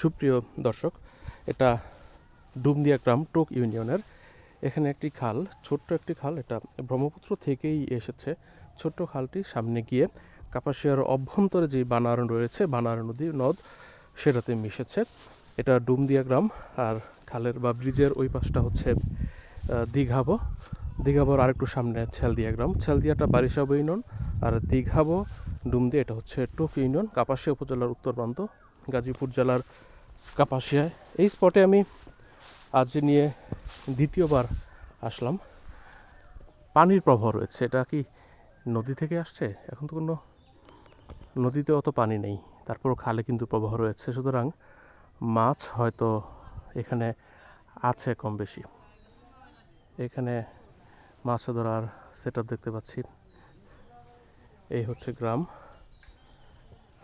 সুপ্রিয় দর্শক, এটা ডুমদিয়া গ্রাম টোক ইউনিয়নের এখানে একটি খাল, ছোট্ট একটি খাল, এটা ব্রহ্মপুত্র থেকেই এসেছে। ছোট্ট খালটি সামনে গিয়ে কাপাসিয়ার অভ্যন্তরে যে বানার রয়েছে, বানার নদী, নদ, সেটাতে মিশেছে। এটা ডুমদিয়া গ্রাম, আর খালের বা ব্রিজের ওই পাশটা হচ্ছে দীঘাবো। দীঘাবোর আরেকটু সামনে ছেলদিয়া গ্রাম। ছেলদিয়াটা বারিশাব ইউনিয়ন আর দীঘাবো, ডুমদিয়া, এটা হচ্ছে টোক ইউনিয়ন, কাপাসিয়া উপজেলার উত্তর প্রান্ত। গাজীপুর জেলার কাপাসিয়ায়। এই স্পটে আমি আজ নিয়ে দ্বিতীয়বার আসলাম। পানির প্রবাহ রয়েছে। এটা কি নদী থেকে আসছে? এখন তো কোনো নদীতে অত পানি নেই। তারপরও খালে কিন্তু প্রবাহ রয়েছে। সুতরাং মাছ হয়তো এখানে আছে কম বেশি। এখানে মাছ ধরার সেট দেখতে পাচ্ছি। এই হচ্ছে গ্রাম।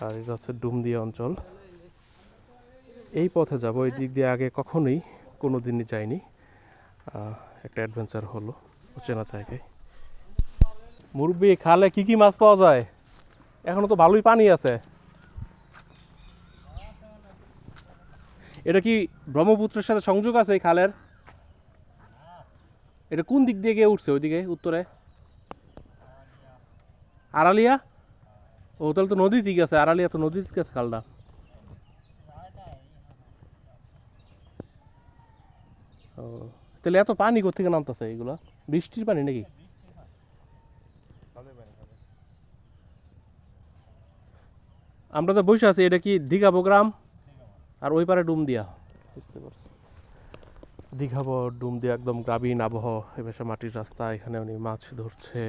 আর এটা হচ্ছে ডুমদিয়া অঞ্চল। এই পথে যাব, এই দিক দিয়ে আগে কখনোই কোনো দিনই যাইনি একটা অ্যাডভেঞ্চার হলো অচেনা জায়গায়। মুরব্বী, খালে কি কি মাছ পাওয়া যায়? এখনও তো ভালোই পানি আছে। এটা কি ব্রহ্মপুত্রের সাথে সংযোগ আছে এই খালের? এটা কোন দিক দিয়ে গিয়ে উঠছে ওইদিকে, উত্তরে? আড়ালিয়া? ও, তাহলে তো নদী দিকে আছে, আড়ালিয়া তো নদী দিকে আছে খালটা। ও তাহলে এত পানি কোথেকে নামতেছে এগুলো? বৃষ্টির পানি নাকি? আমরা তো বসে আছি এটা কি দীঘাবো গ্রাম? আর ওই পারে ডুম দিয়া। বুঝতে পারছি। দীঘাবো ডুম দিয়া একদম গ্রামীণ আবহাওয়া। এবার মাটির রাস্তা এখানে উনি মাছ ধরছে।